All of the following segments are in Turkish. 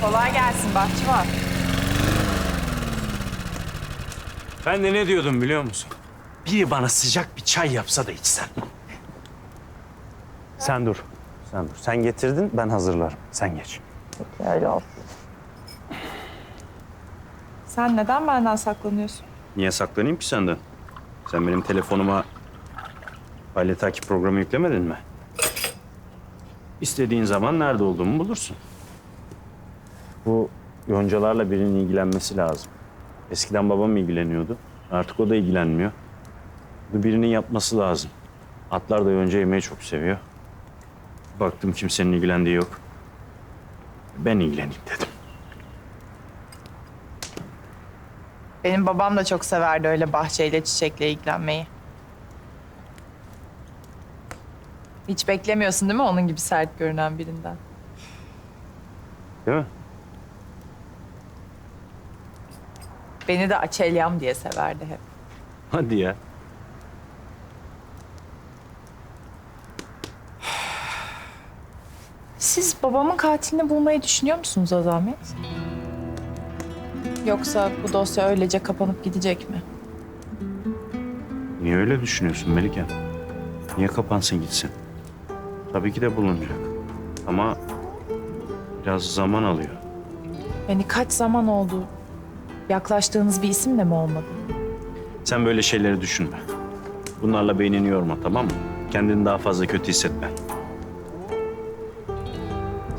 Kolay gelsin bahçıvan. Ben de ne diyordum biliyor musun? Biri bana sıcak bir çay yapsa da içsem. Sen dur. Sen dur. Sen getirdin ben hazırlarım. Sen geç. Öyle olsun. Sen neden benden saklanıyorsun? Niye saklanayım ki senden? Sen benim telefonuma aile takip programı yüklemedin mi? İstediğin zaman nerede olduğumu bulursun. Bu yoncalarla birinin ilgilenmesi lazım. Eskiden babam ilgileniyordu. Artık o da ilgilenmiyor. Bu birinin yapması lazım. Atlar da yonca yemeyi çok seviyor. Baktım kimsenin ilgilendiği yok. Ben ilgileneyim dedim. Benim babam da çok severdi öyle bahçeyle, çiçekle ilgilenmeyi. Hiç beklemiyorsun değil mi onun gibi sert görünen birinden? Değil mi? Beni de açelyam diye severdi hep. Hadi ya. Siz babamın katilini bulmayı düşünüyor musunuz Azamet? Yoksa bu dosya öylece kapanıp gidecek mi? Niye öyle düşünüyorsun Melike? Niye kapansın gitsin? Tabii ki de bulunacak. Ama biraz zaman alıyor. Yani kaç zaman oldu? Yaklaştığınız bir isim de mi olmadı? Sen böyle şeyleri düşünme. Bunlarla beynini yorma tamam mı? Kendini daha fazla kötü hissetme.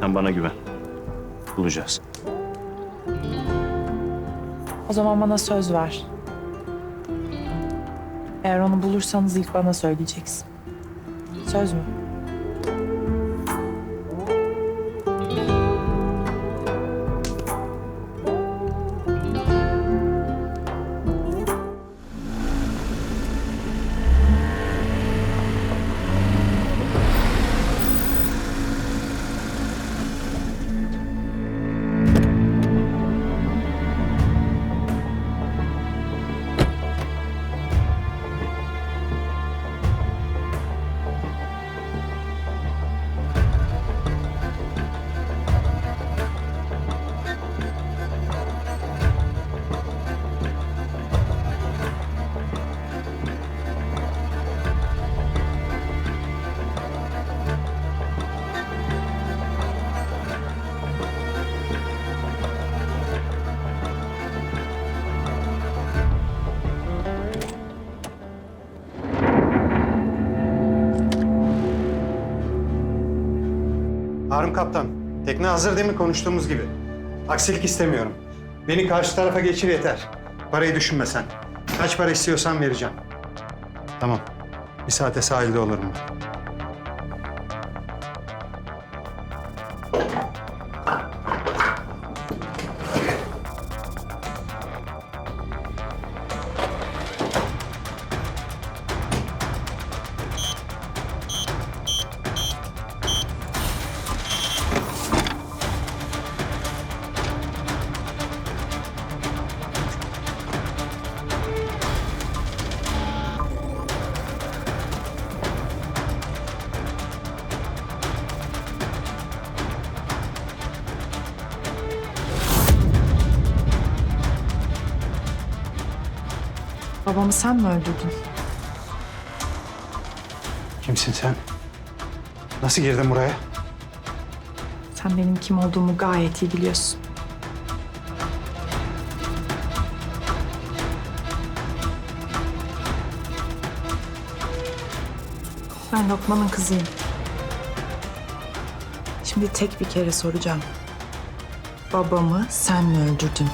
Sen bana güven. Bulacağız. O zaman bana söz ver. Eğer onu bulursanız ilk bana söyleyeceksin. Söz mü? Kaptan, tekne hazır değil mi konuştuğumuz gibi? Aksilik istemiyorum. Beni karşı tarafa geçir yeter. Parayı düşünme sen. Kaç para istiyorsan vereceğim. Tamam. Bir saate sahilde olurum Babamı sen mi öldürdün? Kimsin sen? Nasıl girdin buraya? Sen benim kim olduğumu gayet iyi biliyorsun. Ben Lokman'ın kızıyım. Şimdi tek bir kere soracağım. Babamı sen mi öldürdün?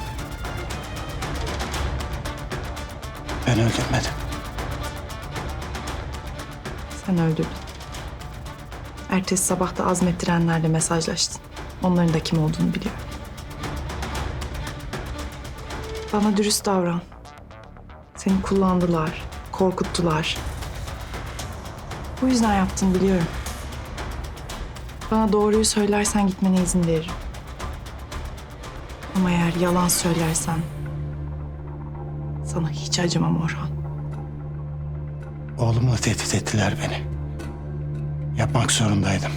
Ben öldürmedim. Sen öldürdün. Ertesi sabah da azmettirenlerle mesajlaştın. Onların da kim olduğunu biliyorum. Bana dürüst davran. Seni kullandılar, korkuttular. Bu yüzden yaptın biliyorum. Bana doğruyu söylersen gitmene izin veririm. Ama eğer yalan söylersen sana hiç acımam Orhan. Oğlumla tehdit ettiler beni. Yapmak zorundaydım.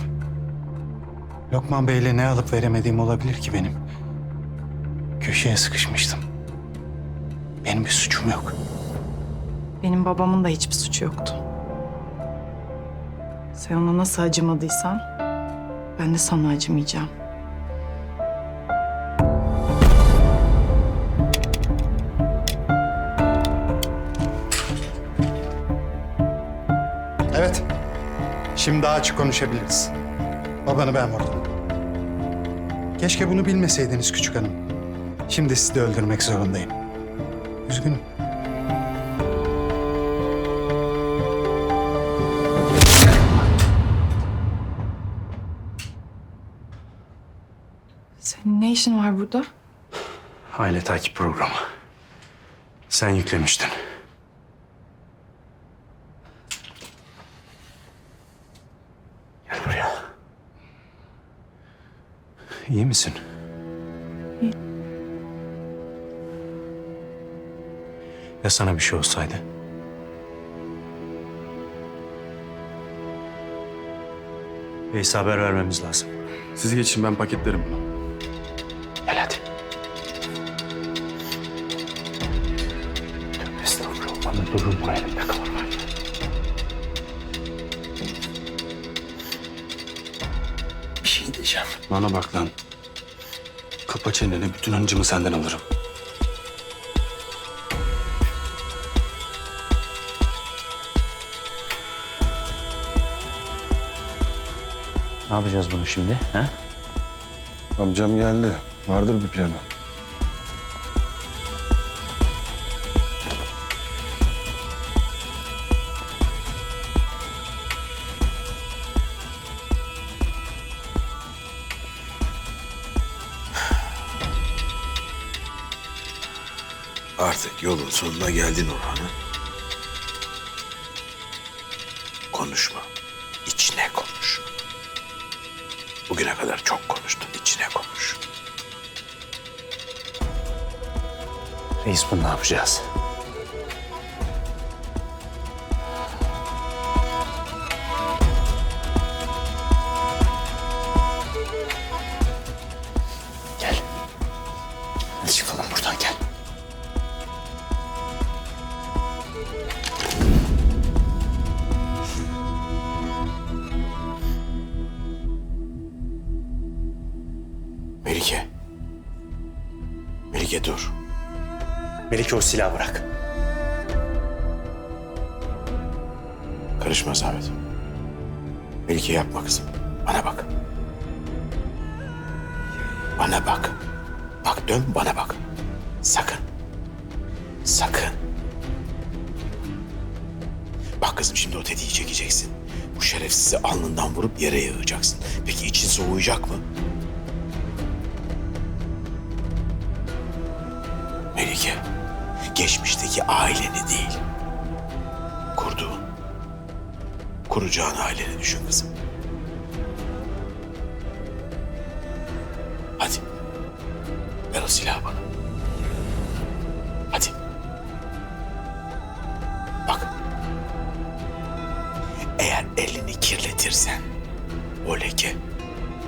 Lokman Bey'le ne alıp veremediğim olabilir ki benim? Köşeye sıkışmıştım. Benim bir suçum yok. Benim babamın da hiçbir suçu yoktu. Sen ona nasıl acımadıysan ben de sana acımayacağım. Şimdi daha açık konuşabiliriz. Babanı ben vurdum. Keşke bunu bilmeseydiniz küçük hanım. Şimdi sizi de öldürmek zorundayım. Üzgünüm. Senin ne işin var burada? Aile takip programı. Sen yüklemiştin. İyi misin? İyi. Ya sana bir şey olsaydı? Veys'e haber vermemiz lazım. Siz geçin ben paketlerim bunu. Gel hadi. Tövbe estağfurullah. Bana durur bu elimde kalır diyeceğim. Bana bak lan. Kapa çeneni bütün hıncımı senden alırım. Ne yapacağız bunu şimdi? Ha? Amcam geldi. Vardır bir planı. Artık yolun sonuna geldin Orhan'ım. Konuşma. İçine konuş. Bugüne kadar çok konuştun. içine konuş. Reis bunu ne yapacağız? Melike dur. Melike o silahı bırak. Karışma Zahmet. Melike yapma kızım. Bana bak. Bana bak. Bak dön bana bak. Sakın. Sakın. Bak kızım şimdi o tetiği çekeceksin. Bu şerefsizi alnından vurup yere yığacaksın. Peki için soğuyacak mı? Melike, geçmişteki aileni değil, kurduğun, kuracağın aileni düşün kızım. Hadi, ver o silahı bana. Hadi. Bak, eğer elini kirletirsen, o leke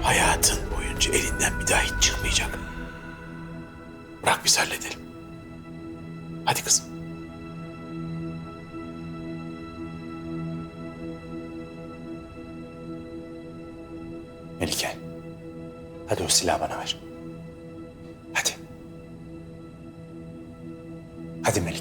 hayatın boyunca elinden bir daha hiç çıkmayacak. Bırak biz halledelim. Hadi kızım. Melike. Hadi o silahı bana ver. Hadi. Hadi Melike.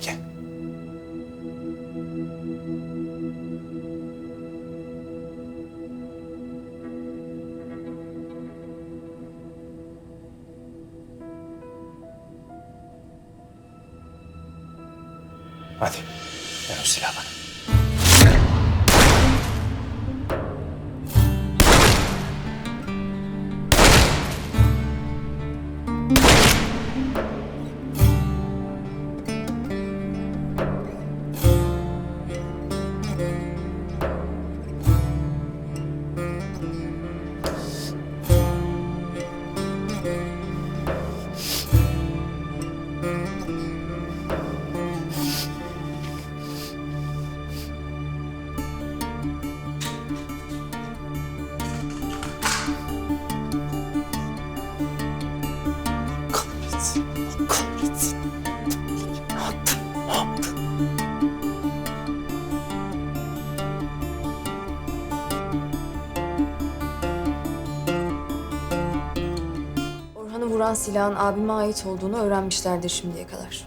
Vuran silahın abime ait olduğunu öğrenmişlerdir şimdiye kadar.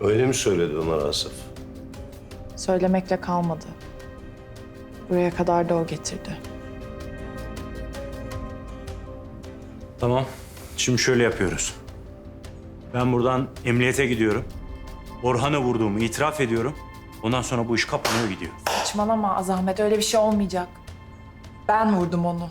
Öyle mi söyledi Ömer Asaf? Söylemekle kalmadı. Buraya kadar da o getirdi. Tamam. Şimdi şöyle yapıyoruz. Ben buradan emniyete gidiyorum. Orhan'ı vurduğumu itiraf ediyorum. Ondan sonra bu iş kapanıyor gidiyor. Saçmalama Azahmet öyle bir şey olmayacak. Ben vurdum onu.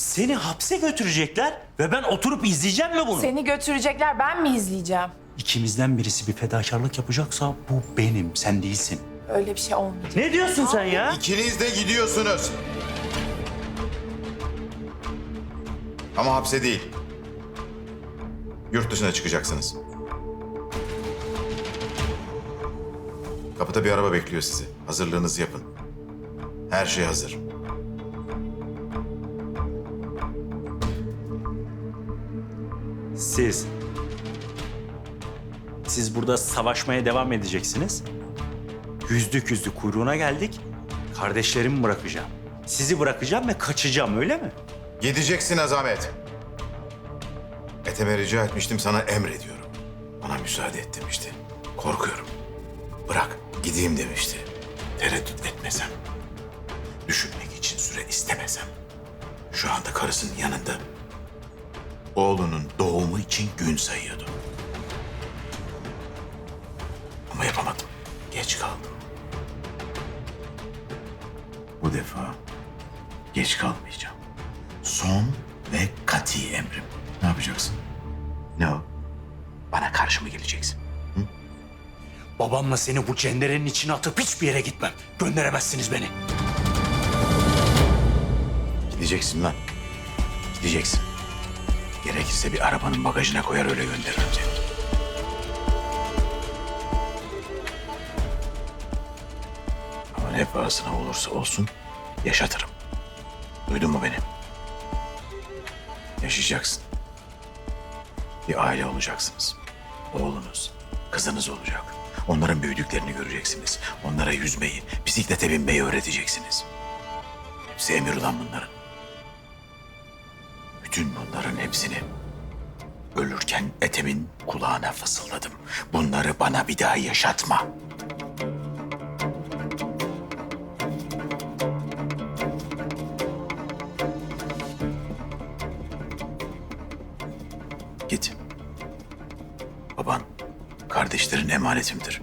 Seni hapse götürecekler ve ben oturup izleyeceğim mi bunu? Seni götürecekler ben mi izleyeceğim? İkimizden birisi bir fedakarlık yapacaksa bu benim, sen değilsin. Öyle bir şey olmayacak. Ne diyorsun sen ya? İkiniz de gidiyorsunuz. Ama hapse değil. Yurt dışına çıkacaksınız. Kapıda bir araba bekliyor sizi. Hazırlığınızı yapın. Her şey hazır. Siz. Siz burada savaşmaya devam edeceksiniz. Yüzdük yüzdük kuyruğuna geldik. Kardeşlerimi bırakacağım. Sizi bırakacağım ve kaçacağım öyle mi? Gideceksin Azamet. Ethem'e rica etmiştim sana emrediyorum. Bana müsaade et demişti. Korkuyorum. Bırak gideyim demişti. Tereddüt etmesem. Düşünmek için süre istemesem. Şu anda karısının yanında. Oğlunun doğumu için gün sayıyordu. Ama yapamadım. Geç kaldım. Bu defa geç kalmayacağım. Son ve kati emrim. Ne yapacaksın? Ne o? Bana karşı mı geleceksin? Babamla seni bu cenderenin içine atıp hiçbir yere gitmem. Gönderemezsiniz beni. Gideceksin lan. Gideceksin. Gerekirse bir arabanın bagajına koyar öyle gönderirim seni. Ama ne pahasına olursa olsun yaşatırım. Duydun mu beni? Yaşayacaksın. Bir aile olacaksınız. Oğlunuz, kızınız olacak. Onların büyüdüklerini göreceksiniz. Onlara yüzmeyi, bisiklete binmeyi öğreteceksiniz. Hepsi emir ulan bunların. Bütün bunların hepsini ölürken Ethem'in kulağına fısıldadım. Bunları bana bir daha yaşatma. Git. Baban, kardeşlerin emanetimdir.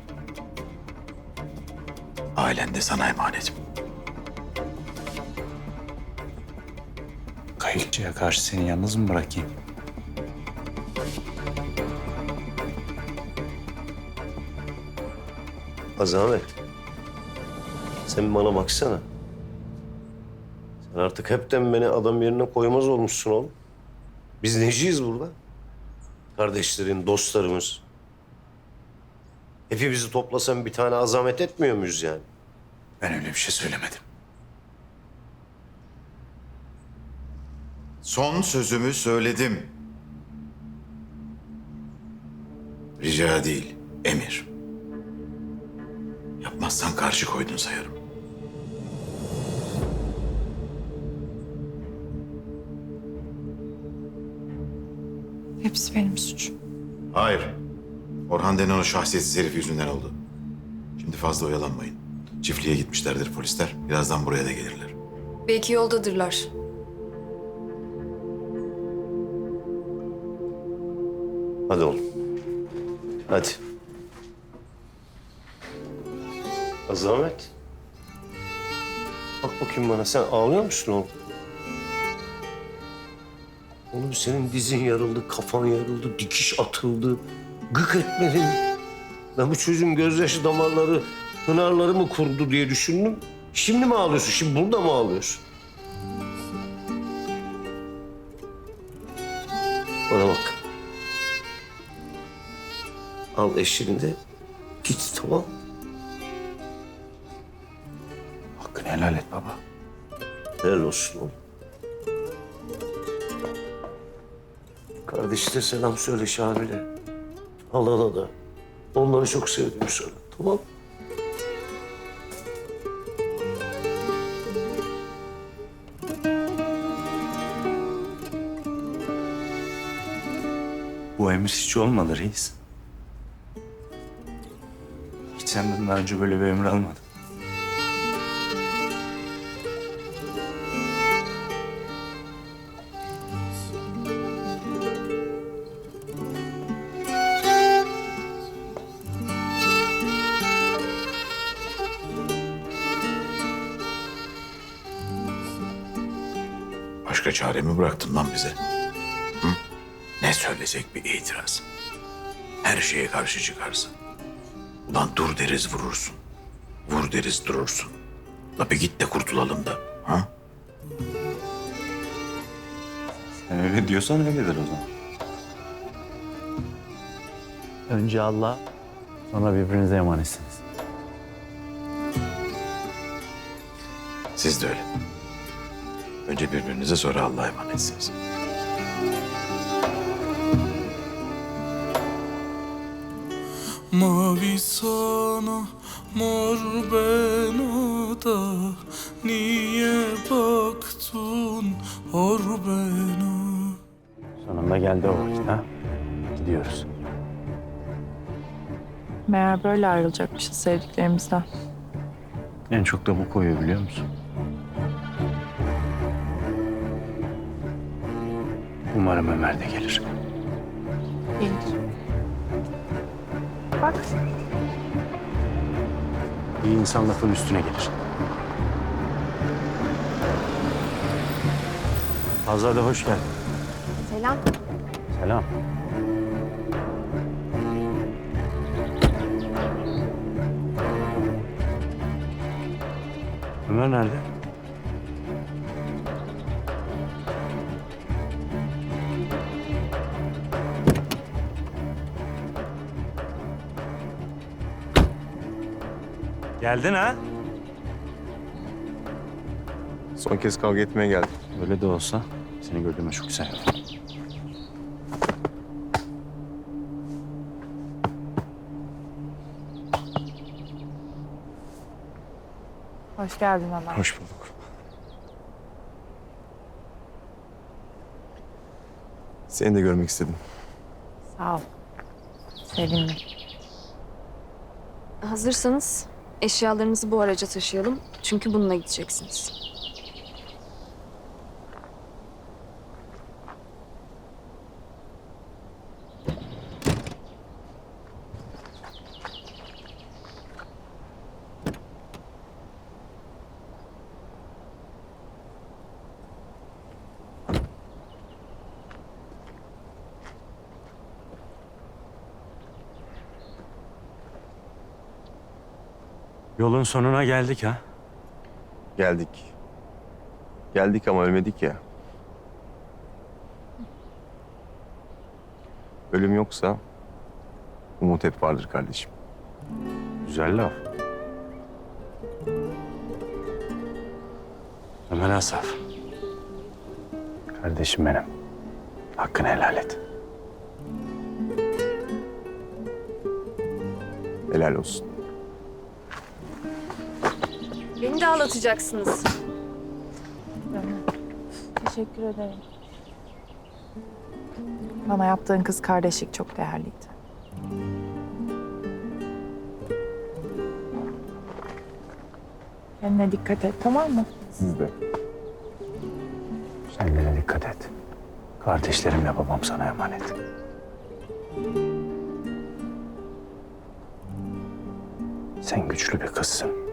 Ailen de sana emanetim. Kayıkçıya karşı seni yalnız mı bırakayım? Azamet. Sen bana baksana. Sen artık hepten beni adam yerine koymaz olmuşsun oğlum. Biz neciyiz burada? Kardeşlerin, dostlarımız. Hepimizi toplasan bir tane azamet etmiyor muyuz yani? Ben öyle bir şey söylemedim. Son sözümü söyledim. Rica değil, emir. Yapmazsan karşı koydun sayarım. Hepsi benim suçum. Hayır. Orhan denen o şahsiyetsiz herif yüzünden oldu. Şimdi fazla oyalanmayın. Çiftliğe gitmişlerdir polisler. Birazdan buraya da gelirler. Belki yoldadırlar. Hadi oğlum. Hadi. Azamet. Bak bakayım bana. Sen ağlıyor musun oğlum? Oğlum senin dizin yarıldı, kafan yarıldı, dikiş atıldı. Gık etmedin. Ben bu çocuğun gözyaşı damarları, pınarları mı kurdu diye düşündüm. Şimdi mi ağlıyorsun? Şimdi burada mı ağlıyorsun? Bana bak. Al eşini de git tamam. Hakkını helal et baba. Helal olsun oğlum. Kardeşine selam söyle Şamil'e. Halana da. Onları çok sevdiğimi söyle. Tamam Bu emir hiç olmadı reis. Senden daha önce böyle bir emir almadım. Başka çare mi bıraktın lan bize? Hı? Ne söylesek bir itiraz. Her şeye karşı çıkarsın. Ulan dur deriz vurursun. Vur deriz durursun. La bir git de kurtulalım da. Ha? Sen öyle diyorsan öyledir o zaman. Önce Allah, sonra birbirinize emanetsiniz. Siz de öyle. Önce birbirinize sonra Allah'a emanetsiniz. Mavi sana mor bana da Niye baktın hor bana Sonunda geldi o vakit ha. Gidiyoruz. Meğer böyle ayrılacakmışız sevdiklerimizden. En çok da bu koyuyor biliyor musun? Umarım Ömer de gelir. Gelir. Bak İyi insan lafın üstüne gelir. Azade hoş geldin. Selam. Selam. Ömer nerede? Geldin ha? Son kez kavga etmeye geldim. Öyle de olsa seni gördüğüme çok sevindim. hoş geldin Ömer. Hoş bulduk. Seni de görmek istedim. Sağ ol. Sevindim. Hazırsanız eşyalarınızı bu araca taşıyalım. Çünkü bununla gideceksiniz. Yolun sonuna geldik ha. Geldik. Geldik ama ölmedik ya. Ölüm yoksa umut hep vardır kardeşim. Güzel laf. Ömer Asaf. Kardeşim benim. Hakkını helal et. Helal olsun. Beni de ağlatacaksınız. Teşekkür ederim. Bana yaptığın kız kardeşlik çok değerliydi. Kendine dikkat et tamam mı? Siz de. Kendine dikkat et. Kardeşlerimle babam sana emanet. Sen güçlü bir kızsın.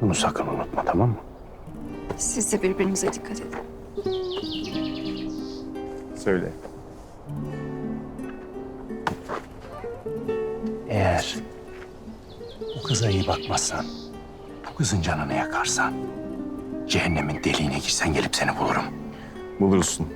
Bunu sakın unutma tamam mı? Siz de birbirinize dikkat edin. Söyle. Eğer bu kıza iyi bakmazsan, bu kızın canını yakarsan, cehennemin deliğine girsen gelip seni bulurum. Bulursun.